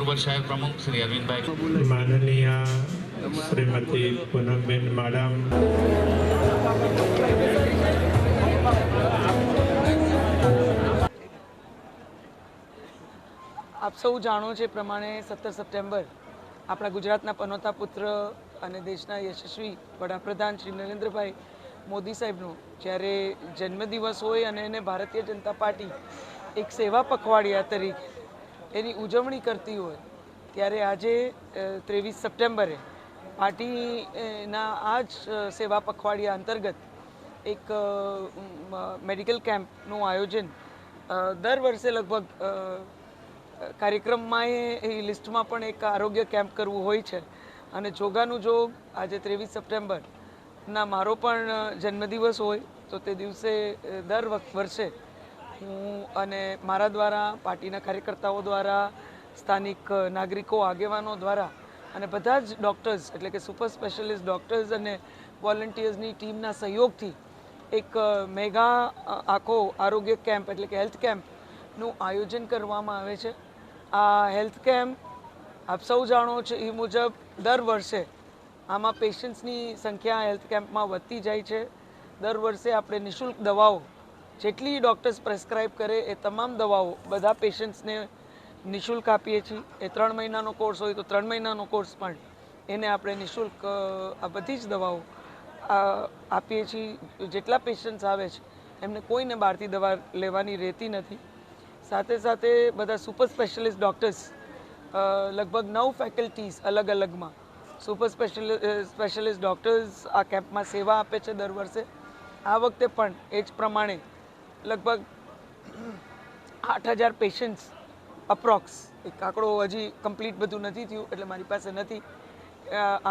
ગુરુબર સાહેબ પ્રમુખ શ્રી અરવિંદભાઈ. માનનીય શ્રીમતી પૂનમબેન માડમ. આપ સૌ જાણો છે પ્રમાણે સત્તર સપ્ટેમ્બર આપણા ગુજરાતના પનોતા પુત્ર અને દેશના યશસ્વી વડાપ્રધાન શ્રી નરેન્દ્રભાઈ મોદી સાહેબનો જ્યારે જન્મદિવસ હોય અને એને ભારતીય જનતા પાર્ટી એક સેવા પખવાડિયા તરીકે એની ઉજવણી કરતી હોય, ત્યારે આજે ત્રેવીસ સપ્ટેમ્બરે પાર્ટીના આ જ સેવા પખવાડિયા અંતર્ગત એક મેડિકલ કેમ્પનું આયોજન દર વર્ષે લગભગ કાર્યક્રમમાં એ લિસ્ટમાં પણ એક આરોગ્ય કેમ્પ કરવું હોય છે. અને જોગાનું જોગ આજે ત્રેવીસ સપ્ટેમ્બરના મારો પણ જન્મદિવસ હોય, તો તે દિવસે દર વર્ષે હું અને મારા દ્વારા, પાર્ટીના કાર્યકર્તાઓ દ્વારા, સ્થાનિક નાગરિકો, આગેવાનો દ્વારા અને બધા જ ડૉક્ટર્સ એટલે કે સુપર સ્પેશિયલિસ્ટ ડૉક્ટર્સ અને વોલન્ટિયર્સની ટીમના સહયોગથી એક મેગા આખો આરોગ્ય કેમ્પ એટલે કે હેલ્થ કેમ્પનું આયોજન કરવામાં આવે છે. આ હેલ્થ કેમ્પ આપ સૌ જાણો છો એ મુજબ દર વર્ષે આમાં પેશન્ટ્સની સંખ્યા હેલ્થ કેમ્પમાં વધતી જાય છે. દર વર્ષે આપણે નિઃશુલ્ક દવાઓ જેટલી ડૉક્ટર્સ પ્રેસ્ક્રાઇબ કરે એ તમામ દવાઓ બધા પેશન્ટ્સને નિઃશુલ્ક આપીએ છીએ. એ ત્રણ મહિનાનો કોર્સ હોય તો ત્રણ મહિનાનો કોર્સ પણ એને આપણે નિઃશુલ્ક આ બધી જ દવાઓ આપીએ છીએ. જેટલા પેશન્ટ્સ આવે છે, એમને કોઈને બહારથી દવા લેવાની રહેતી નથી. સાથે સાથે બધા સુપર સ્પેશિયલિસ્ટ ડૉક્ટર્સ લગભગ નવ ફેકલ્ટીઝ અલગ અલગમાં સુપર સ્પેશિયલ સ્પેશિયલિસ્ટ ડૉક્ટર્સ આ કેમ્પમાં સેવા આપે છે દર વર્ષે. આ વખતે પણ એ જ પ્રમાણે લગભગ આઠ હજાર પેશન્ટ્સ અપ્રોક્સ એક આંકડો હજી કમ્પ્લીટ બધું નથી થયું, એટલે મારી પાસે નથી.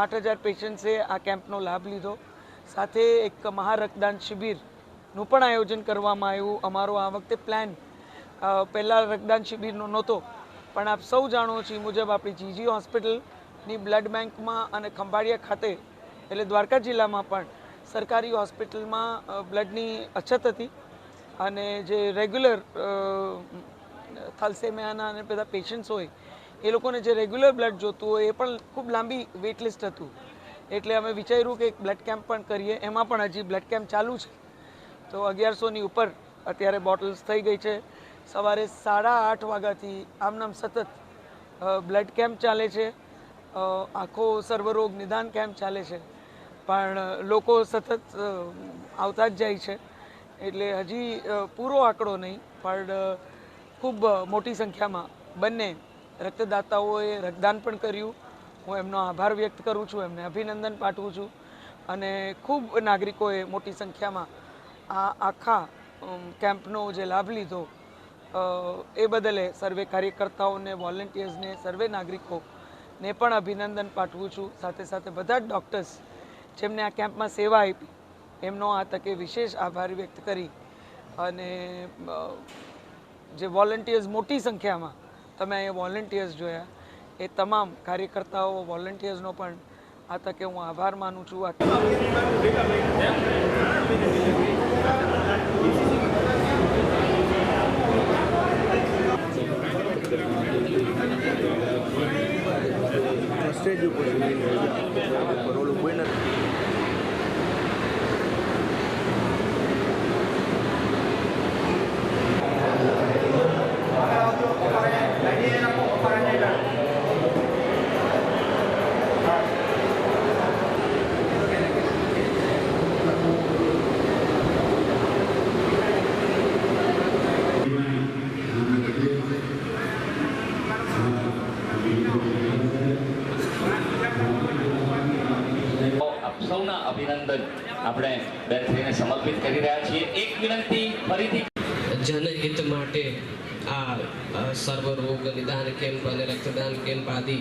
આઠ હજાર પેશન્ટ્સે આ કેમ્પનો લાભ લીધો. સાથે એક મહારક્તદાન શિબિરનું પણ આયોજન કરવામાં આવ્યું. અમારો આ વખતે પ્લાન પહેલાં રક્તદાન શિબિરનો નહોતો, પણ આપ સૌ જાણો છો એ મુજબ આપણી જીજી હોસ્પિટલની બ્લડ બેંકમાં અને ખંભાળિયા ખાતે, એટલે દ્વારકા જિલ્લામાં પણ સરકારી હોસ્પિટલમાં બ્લડની અછત હતી. અને જે રેગ્યુલર થાલસેમિયાના અને બધા પેશન્ટ્સ હોય, એ લોકોને જે રેગ્યુલર બ્લડ જોતું હોય, એ પણ ખૂબ લાંબી વેઇટ લિસ્ટ હતું. એટલે અમે વિચાર્યું કે એક બ્લડ કેમ્પ પણ કરીએ. એમાં પણ હજી બ્લડ કેમ્પ ચાલુ છે. તો અગિયારસોની ઉપર અત્યારે બોટલ્સ થઈ ગઈ છે. સવારે સાડા આઠ વાગ્યાથી આમનામ સતત બ્લડ કેમ્પ ચાલે છે. આખો સર્વરોગ નિદાન કેમ્પ ચાલે છે. પણ લોકો સતત આવતા જ જાય છે. એટલે હજી પૂરો આંકડો નહીં, પણ ખૂબ મોટી સંખ્યામાં બંને રક્તદાતાઓએ રક્તદાન પણ કર્યું. હું એમનો આભાર વ્યક્ત કરું છું, એમને અભિનંદન પાઠવું છું અને ખૂબ નાગરિકોએ મોટી સંખ્યામાં આ આખા કેમ્પનો જે લાભ લીધો એ બદલે સર્વે કાર્યકર્તાઓને, વોલેન્ટિયર્સને, સર્વે નાગરિકોને પણ અભિનંદન પાઠવું છું. સાથે સાથે બધા જ ડૉક્ટર્સ જેમને આ કેમ્પમાં સેવા આપી એમનો આ તકે વિશેષ આભાર વ્યક્ત કરી અને જે વોલેન્ટિયર્સ મોટી સંખ્યામાં, તમે અહીંયા વોલેન્ટિયર્સ જોયા, એ તમામ કાર્યકર્તાઓ વોલેન્ટિયર્સનો પણ આ તકે હું આભાર માનું છું આ સ્ટેજ ઉપર ઓલું કોઈ નથી સૌના અભિનંદન આપણે બેનશ્રીને સમર્પિત કરી રહ્યા છીએ. એક વિનંતી ફરીથી જનહિત માટે આ સર્વ રોગ નિદાન કેમ્પ અને રક્તદાન કેમ્પ આદિ